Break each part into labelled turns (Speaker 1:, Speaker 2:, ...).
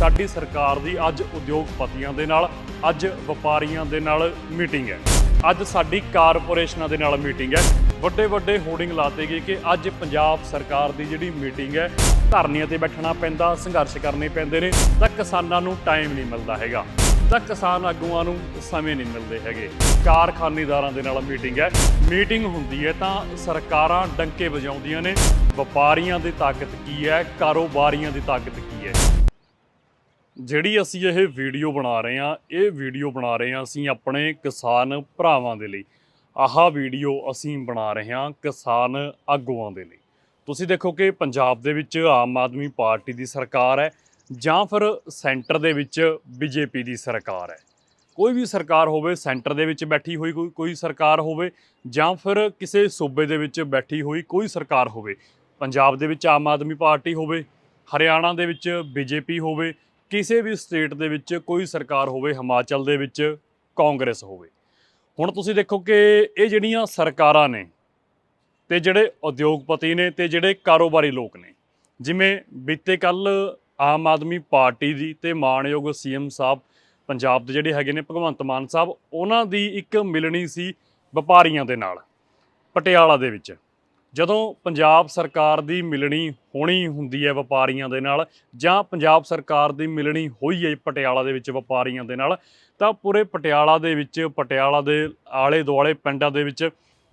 Speaker 1: ਸਾਡੀ ਸਰਕਾਰ ਦੀ ਅੱਜ ਉਦਯੋਗਪਤੀਆਂ ਦੇ ਨਾਲ, ਅੱਜ ਵਪਾਰੀਆਂ ਦੇ ਨਾਲ ਮੀਟਿੰਗ ਹੈ। ਅੱਜ ਸਾਡੀ ਕਾਰਪੋਰੇਸ਼ਨਾਂ ਦੇ ਨਾਲ ਮੀਟਿੰਗ ਹੈ। ਵੱਡੇ ਵੱਡੇ ਹੋਰਡਿੰਗ ਲਾਤੇ ਗਏ ਕਿ ਅੱਜ ਪੰਜਾਬ ਸਰਕਾਰ ਦੀ ਜਿਹੜੀ ਮੀਟਿੰਗ ਹੈ, ਧਰਨਿਆਂ ਤੇ ਬੈਠਣਾ ਪੈਂਦਾ, ਸੰਘਰਸ਼ ਕਰਨੇ ਪੈਂਦੇ ਨੇ, ਤਾਂ ਕਿਸਾਨਾਂ ਨੂੰ ਟਾਈਮ ਨਹੀਂ ਮਿਲਦਾ ਹੈਗਾ। ਤਾਂ ਕਿਸਾਨ ਆਗੂਆਂ ਨੂੰ ਸਮੇਂ ਨਹੀਂ ਮਿਲਦੇ ਹੈਗੇ। ਕਾਰਖਾਨੇਦਾਰਾਂ ਦੇ ਨਾਲ ਮੀਟਿੰਗ ਹੈ। ਮੀਟਿੰਗ ਹੁੰਦੀ ਹੈ ਤਾਂ ਸਰਕਾਰਾਂ ਡੰਕੇ ਵਜਾਉਂਦੀਆਂ ਨੇ। ਵਪਾਰੀਆਂ ਦੀ ਤਾਕਤ ਕੀ ਹੈ? ਕਾਰੋਬਾਰੀਆਂ ਦੀ ਤਾਕਤ ਕੀ ਹੈ? ਜਿਹੜੀ ਅਸੀਂ ਇਹ ਵੀਡੀਓ ਬਣਾ ਰਹੇ ਹਾਂ, ਇਹ ਵੀਡੀਓ ਬਣਾ ਰਹੇ ਹਾਂ ਅਸੀਂ ਆਪਣੇ ਕਿਸਾਨ ਭਰਾਵਾਂ ਦੇ ਲਈ। ਆਹ ਵੀਡੀਓ ਅਸੀਂ ਬਣਾ ਰਹੇ ਹਾਂ ਕਿਸਾਨ ਆਗੂਆਂ ਦੇ ਲਈ। ਤੁਸੀਂ ਦੇਖੋ ਕਿ ਪੰਜਾਬ ਦੇ ਵਿੱਚ ਆਮ ਆਦਮੀ ਪਾਰਟੀ ਦੀ ਸਰਕਾਰ ਹੈ ਜਾਂ ਫਿਰ ਸੈਂਟਰ ਦੇ ਵਿੱਚ ਬੀਜੇਪੀ ਦੀ ਸਰਕਾਰ ਹੈ। ਕੋਈ ਵੀ ਸਰਕਾਰ ਹੋਵੇ, ਸੈਂਟਰ ਦੇ ਵਿੱਚ ਬੈਠੀ ਹੋਈ ਕੋਈ ਕੋਈ ਸਰਕਾਰ ਹੋਵੇ ਜਾਂ ਫਿਰ ਕਿਸੇ ਸੂਬੇ ਦੇ ਵਿੱਚ ਬੈਠੀ ਹੋਈ ਕੋਈ ਸਰਕਾਰ ਹੋਵੇ, ਪੰਜਾਬ ਦੇ ਵਿੱਚ ਆਮ ਆਦਮੀ ਪਾਰਟੀ ਹੋਵੇ, ਹਰਿਆਣਾ ਦੇ ਵਿੱਚ ਬੀਜੇਪੀ ਹੋਵੇ ਕਿਸੇ ਵੀ ਸਟੇਟ ਦੇ ਵਿੱਚ ਕੋਈ ਸਰਕਾਰ ਹੋਵੇ, ਹਿਮਾਚਲ ਦੇ ਵਿੱਚ ਕਾਂਗਰਸ ਹੋਵੇ। ਹੁਣ ਤੁਸੀਂ ਦੇਖੋ ਕਿ ਇਹ ਜਿਹੜੀਆਂ ਸਰਕਾਰਾਂ ਨੇ ਤੇ ਜਿਹੜੇ ਉਦਯੋਗਪਤੀ ਨੇ ਤੇ ਜਿਹੜੇ ਕਾਰੋਬਾਰੀ ਲੋਕ ਨੇ, ਜਿਵੇਂ ਬੀਤੇ ਕੱਲ ਆਮ ਆਦਮੀ ਪਾਰਟੀ ਦੀ ਤੇ ਮਾਣਯੋਗ ਸੀਐਮ ਸਾਹਿਬ ਪੰਜਾਬ ਦੇ ਜਿਹੜੇ ਹੈਗੇ ਨੇ, ਭਗਵੰਤ ਮਾਨ ਸਾਹਿਬ, ਉਹਨਾਂ ਦੀ ਇੱਕ ਮਿਲਣੀ ਸੀ ਵਪਾਰੀਆਂ ਦੇ ਨਾਲ, ਪਟਿਆਲਾ ਦੇ ਵਿੱਚ। ਜਦੋਂ ਪੰਜਾਬ ਸਰਕਾਰ ਦੀ ਮਿਲਣੀ ਹੋਣੀ ਹੁੰਦੀ ਹੈ ਵਪਾਰੀਆਂ ਦੇ ਨਾਲ ਜਾਂ ਪੰਜਾਬ ਸਰਕਾਰ ਦੀ ਮਿਲਣੀ ਹੋਈ ਹੈ ਪਟਿਆਲਾ ਦੇ ਵਿੱਚ ਵਪਾਰੀਆਂ ਦੇ ਨਾਲ, ਤਾਂ ਪੂਰੇ ਪਟਿਆਲਾ ਦੇ ਵਿੱਚ, ਪਟਿਆਲਾ ਦੇ ਆਲੇ ਦੁਆਲੇ ਪਿੰਡਾਂ ਦੇ ਵਿੱਚ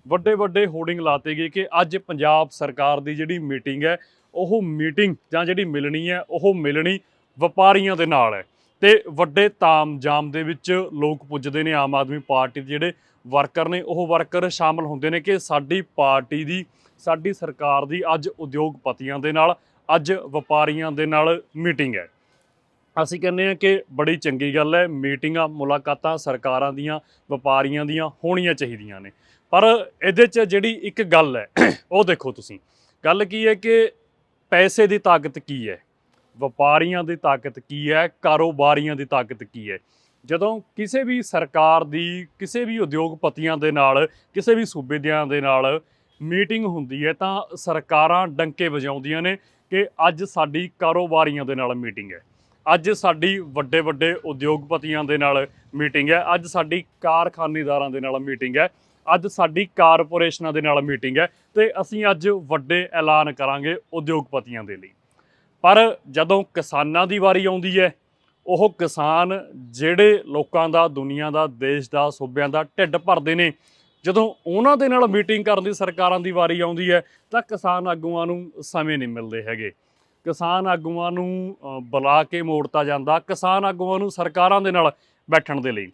Speaker 1: ਵੱਡੇ ਵੱਡੇ ਹੋਰਡਿੰਗ ਲਾਤੇ ਗਏ ਕਿ ਅੱਜ ਪੰਜਾਬ ਸਰਕਾਰ ਦੀ ਜਿਹੜੀ ਮੀਟਿੰਗ ਹੈ, ਉਹ ਮੀਟਿੰਗ ਜਾਂ ਜਿਹੜੀ ਮਿਲਣੀ ਹੈ, ਉਹ ਮਿਲਣੀ ਵਪਾਰੀਆਂ ਦੇ ਨਾਲ ਹੈ। ਤੇ ਵੱਡੇ ਤਾਮਜਾਮ ਦੇ ਵਿੱਚ ਲੋਕ ਪੁੱਜਦੇ ਨੇ, ਆਮ ਆਦਮੀ ਪਾਰਟੀ ਦੇ ਜਿਹੜੇ ਵਰਕਰ ਨੇ, ਉਹ ਵਰਕਰ ਸ਼ਾਮਲ ਹੁੰਦੇ ਨੇ ਕਿ ਸਾਡੀ ਪਾਰਟੀ ਦੀ ਸਾਡੀ ਸਰਕਾਰ ਦੀ ਅੱਜ ਉਦਯੋਗਪਤੀਆਂ ਦੇ ਨਾਲ, ਅੱਜ ਵਪਾਰੀਆਂ ਦੇ ਨਾਲ ਮੀਟਿੰਗ ਹੈ। ਅਸੀਂ ਕਹਿੰਦੇ ਹਾਂ ਕਿ ਬੜੀ ਚੰਗੀ ਗੱਲ ਹੈ, ਮੀਟਿੰਗਾਂ, ਮੁਲਾਕਾਤਾਂ ਸਰਕਾਰਾਂ ਦੀਆਂ, ਵਪਾਰੀਆਂ ਦੀਆਂ ਹੋਣੀਆਂ ਚਾਹੀਦੀਆਂ ਨੇ। ਪਰ ਇਹਦੇ 'ਚ ਜਿਹੜੀ ਇੱਕ ਗੱਲ ਹੈ, ਉਹ ਦੇਖੋ ਤੁਸੀਂ। ਗੱਲ ਕੀ ਹੈ ਕਿ ਪੈਸੇ ਦੀ ਤਾਕਤ ਕੀ ਹੈ? ਵਪਾਰੀਆਂ ਦੀ ਤਾਕਤ ਕੀ ਹੈ? ਕਾਰੋਬਾਰੀਆਂ ਦੀ ਤਾਕਤ ਕੀ ਹੈ? ਜਦੋਂ ਕਿਸੇ ਵੀ ਸਰਕਾਰ ਦੀ, ਕਿਸੇ ਵੀ ਉਦਯੋਗਪਤੀਆਂ ਦੇ ਨਾਲ, ਕਿਸੇ ਵੀ ਸੂਬੇਦਿਆਂ ਦੇ ਨਾਲ ਮੀਟਿੰਗ ਹੁੰਦੀ ਹੈ ਤਾਂ ਸਰਕਾਰਾਂ ਡੰਕੇ ਵਜਾਉਂਦੀਆਂ ਨੇ ਕਿ ਅੱਜ ਸਾਡੀ ਕਾਰੋਬਾਰੀਆਂ ਦੇ ਨਾਲ ਮੀਟਿੰਗ ਹੈ। ਅੱਜ ਸਾਡੀ ਵੱਡੇ ਵੱਡੇ ਉਦਯੋਗਪਤੀਆਂ ਦੇ ਨਾਲ ਮੀਟਿੰਗ ਹੈ। ਅੱਜ ਸਾਡੀ ਕਾਰਖਾਨੇਦਾਰਾਂ ਦੇ ਨਾਲ ਮੀਟਿੰਗ ਹੈ। ਅੱਜ ਸਾਡੀ ਕਾਰਪੋਰੇਸ਼ਨਾਂ ਦੇ ਨਾਲ ਮੀਟਿੰਗ ਹੈ ਤੇ ਅਸੀਂ ਅੱਜ ਵੱਡੇ ਐਲਾਨ ਕਰਾਂਗੇ ਉਦਯੋਗਪਤੀਆਂ ਦੇ ਲਈ। ਪਰ ਜਦੋਂ ਕਿਸਾਨਾਂ ਦੀ ਵਾਰੀ ਆਉਂਦੀ ਹੈ, ਉਹ ਕਿਸਾਨ ਜਿਹੜੇ ਲੋਕਾਂ ਦਾ, ਦੁਨੀਆ ਦਾ, ਦੇਸ਼ ਦਾ, ਸੂਬਿਆਂ ਦਾ ਢਿੱਡ ਭਰਦੇ ਨੇ ਜਦੋਂ ਉਹਨਾਂ ਦੇ ਨਾਲ ਮੀਟਿੰਗ ਕਰਨ ਦੀ ਸਰਕਾਰਾਂ ਦੀ ਵਾਰੀ ਆਉਂਦੀ ਹੈ, ਤਾਂ ਕਿਸਾਨ ਆਗੂਆਂ ਨੂੰ ਸਮੇਂ ਨਹੀਂ ਮਿਲਦੇ ਹੈਗੇ। ਕਿਸਾਨ ਆਗੂਆਂ ਨੂੰ ਬੁਲਾ ਕੇ ਮੋੜਤਾ ਜਾਂਦਾ, ਕਿਸਾਨ ਆਗੂਆਂ ਨੂੰ ਸਰਕਾਰਾਂ ਦੇ ਨਾਲ ਬੈਠਣ ਦੇ ਲਈ।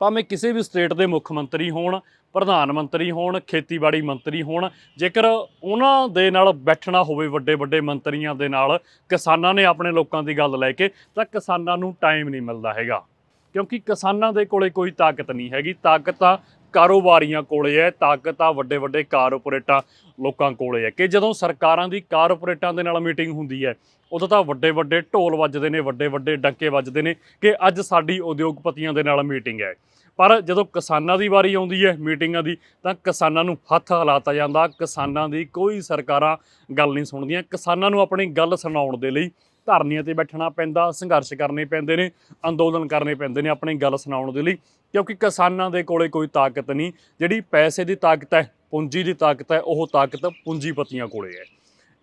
Speaker 1: ਭਾਵੇਂ ਕਿਸੇ ਵੀ ਸਟੇਟ ਦੇ ਮੁੱਖ ਮੰਤਰੀ ਹੋਣ, ਪ੍ਰਧਾਨ ਮੰਤਰੀ ਹੋਣ, ਖੇਤੀਬਾੜੀ ਮੰਤਰੀ ਹੋਣ, ਜੇਕਰ ਉਹਨਾਂ ਦੇ ਨਾਲ ਬੈਠਣਾ ਹੋਵੇ ਵੱਡੇ ਵੱਡੇ ਮੰਤਰੀਆਂ ਦੇ ਨਾਲ, ਕਿਸਾਨਾਂ ਨੇ ਆਪਣੇ ਲੋਕਾਂ ਦੀ ਗੱਲ ਲੈ ਕੇ, ਤਾਂ ਕਿਸਾਨਾਂ ਨੂੰ ਟਾਈਮ ਨਹੀਂ ਮਿਲਦਾ ਹੈਗਾ। ਕਿਉਂਕਿ ਕਿਸਾਨਾਂ ਦੇ ਕੋਲੇ ਕੋਈ ਤਾਕਤ ਨਹੀਂ ਹੈਗੀ। ਤਾਕਤ ਤਾਂ ਕਾਰੋਬਾਰੀਆਂ ਕੋਲੇ ਹੈ, ਤਾਕਤ ਆ ਵੱਡੇ ਵੱਡੇ ਕਾਰਪੋਰੇਟਾਂ ਲੋਕਾਂ ਕੋਲੇ ਹੈ ਕਿ ਜਦੋਂ ਸਰਕਾਰਾਂ ਦੀ ਕਾਰਪੋਰੇਟਾਂ ਦੇ ਨਾਲ ਮੀਟਿੰਗ ਹੁੰਦੀ ਹੈ, ਉਦੋਂ ਤਾਂ ਵੱਡੇ ਵੱਡੇ ਢੋਲ ਵੱਜਦੇ ਨੇ, ਵੱਡੇ ਵੱਡੇ ਡੰਕੇ ਵੱਜਦੇ ਨੇ ਕਿ ਅੱਜ ਸਾਡੀ ਉਦਯੋਗਪਤੀਆਂ ਦੇ ਨਾਲ ਮੀਟਿੰਗ ਹੈ। ਪਰ ਜਦੋਂ ਕਿਸਾਨਾਂ ਦੀ ਵਾਰੀ ਆਉਂਦੀ ਹੈ ਮੀਟਿੰਗਾਂ ਦੀ, ਤਾਂ ਕਿਸਾਨਾਂ ਨੂੰ ਹੱਥ ਹਿਲਾਤਾ ਜਾਂਦਾ, ਕਿਸਾਨਾਂ ਦੀ ਕੋਈ ਸਰਕਾਰਾਂ ਗੱਲ ਨਹੀਂ ਸੁਣਦੀਆਂ, ਕਿਸਾਨਾਂ ਨੂੰ ਆਪਣੀ ਗੱਲ ਸੁਣਾਉਣ ਦੇ ਲਈ ਧਰਨਿਆਂ ਤੇ ਬੈਠਣਾ ਪੈਂਦਾ, ਸੰਘਰਸ਼ ਕਰਨੇ ਪੈਂਦੇ ਨੇ, ਅੰਦੋਲਨ ਕਰਨੇ ਪੈਂਦੇ ਨੇ ਆਪਣੀ ਗੱਲ ਸੁਣਾਉਣ ਦੇ ਲਈ। ਕਿਉਂਕਿ ਕਿਸਾਨਾਂ ਦੇ ਕੋਲੇ ਕੋਈ ਤਾਕਤ ਨਹੀਂ, ਜਿਹੜੀ ਪੈਸੇ ਦੀ ਤਾਕਤ ਹੈ, ਪੂੰਜੀ ਦੀ ਤਾਕਤ ਹੈ, ਉਹ ਤਾਕਤ ਪੂੰਜੀਪਤੀਆਂ ਕੋਲੇ ਹੈ।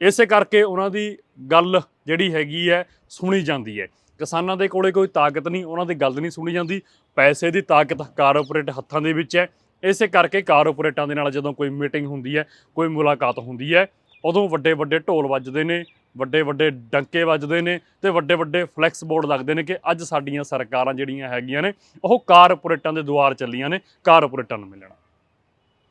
Speaker 1: ਇਸੇ ਕਰਕੇ ਉਹਨਾਂ ਦੀ ਗੱਲ ਜਿਹੜੀ ਹੈਗੀ ਹੈ, ਸੁਣੀ ਜਾਂਦੀ ਹੈ। ਕਿਸਾਨਾਂ ਦੇ ਕੋਲੇ ਕੋਈ ਤਾਕਤ ਨਹੀਂ, ਉਹਨਾਂ ਦੀ ਗੱਲ ਨਹੀਂ ਸੁਣੀ ਜਾਂਦੀ। ਪੈਸੇ ਦੀ ਤਾਕਤ ਕਾਰਪੋਰੇਟ ਹੱਥਾਂ ਦੇ ਵਿੱਚ ਹੈ। ਇਸੇ ਕਰਕੇ ਕਾਰਪੋਰੇਟਾਂ ਦੇ ਨਾਲ ਜਦੋਂ ਕੋਈ ਮੀਟਿੰਗ ਹੁੰਦੀ ਹੈ, ਕੋਈ ਮੁਲਾਕਾਤ ਹੁੰਦੀ ਹੈ, ਉਦੋਂ ਵੱਡੇ ਵੱਡੇ ਢੋਲ ਵੱਜਦੇ ਨੇ ਵੱਡੇ ਵੱਡੇ ਡੰਕੇ ਵੱਜਦੇ ਨੇ ਤੇ ਵੱਡੇ ਵੱਡੇ ਫਲੈਕਸ ਬੋਰਡ ਲੱਗਦੇ ਨੇ ਕਿ ਅੱਜ ਸਾਡੀਆਂ ਸਰਕਾਰਾਂ ਜਿਹੜੀਆਂ ਹੈਗੀਆਂ ਨੇ, ਉਹ ਕਾਰਪੋਰੇਟਾਂ ਦੇ ਦੁਆਰ ਚੱਲੀਆਂ ਨੇ ਕਾਰਪੋਰੇਟਾਂ ਨੂੰ ਮਿਲਣਾ।